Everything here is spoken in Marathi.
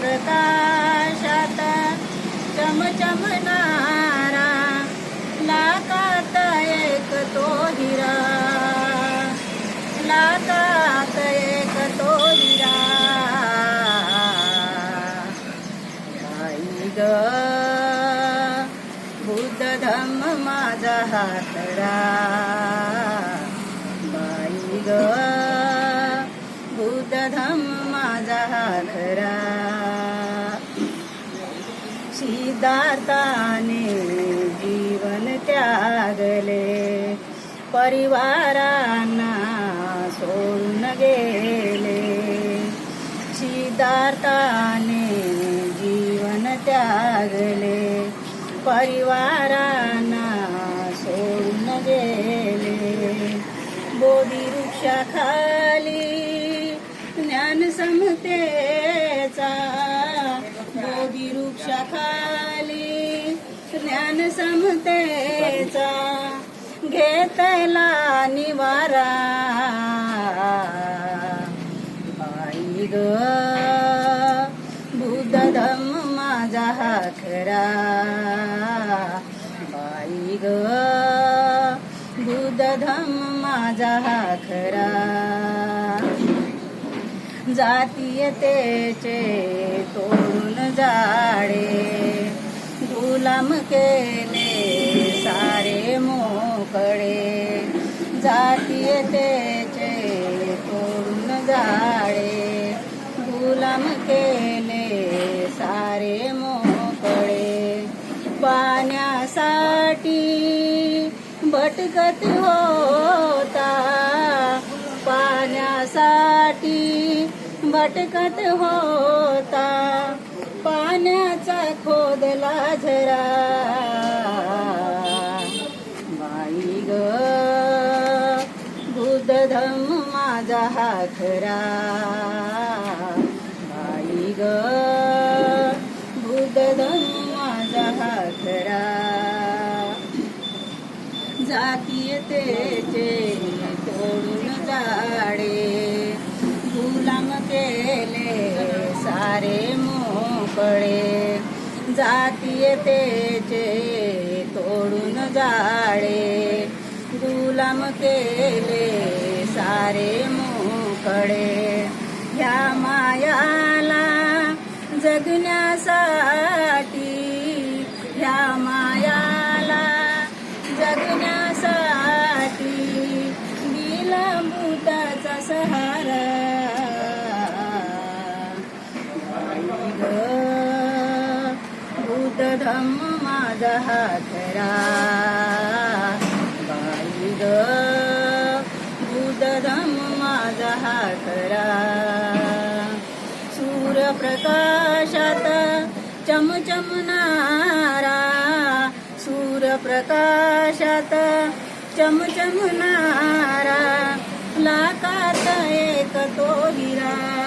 प्रकाशात चमचमणारा लाकात एक तो हिरा. लाकात एक तो हिरा. आई ग बुद्ध धम्म माझा हातरा बाई ग. धम माझा हातरा सिद्धार्थाने जीवन त्यागले. परिवारांना सोडून गेले. सिद्धार्थाने जीवन त्यागले. परिवारांना सोडून गेले. बोधी वृक्षाखाली ज्ञान समतेचा बोधी वृक्षाखाली ज्ञान समतेचा घेतला निवारा. आई ग बुद्ध धम्म माझा हा खरा बाई ग बुद्ध धम्म माझा हा खरा जातीयतेचे तोडून जाडे. गुलाम केले सारे मोकळे. जातीयतेचे तोडून जाडे. गुलाम केले सारे मोकळे. पाण्यासाठी भटकत होता. पाण्यासाठी भटकत होता. पाण्याचा खोदला झरा. बाई ग बुद्ध धम्म माझा हा खरा. बाई ग बुद्ध धम्म माझा हा खरा. जातीयतेचे झाडे जाडे। गुलाम केले सारे मोकळे। जातीयतेचे तोडून जाळे। गुलाम केले सारे धम्म माझा हातरा बाई ग बुद्ध धम्म माझा हातरा सूर्यप्रकाशात चमचमनारा सूर्यप्रकाशात चमचमनारा todo irá.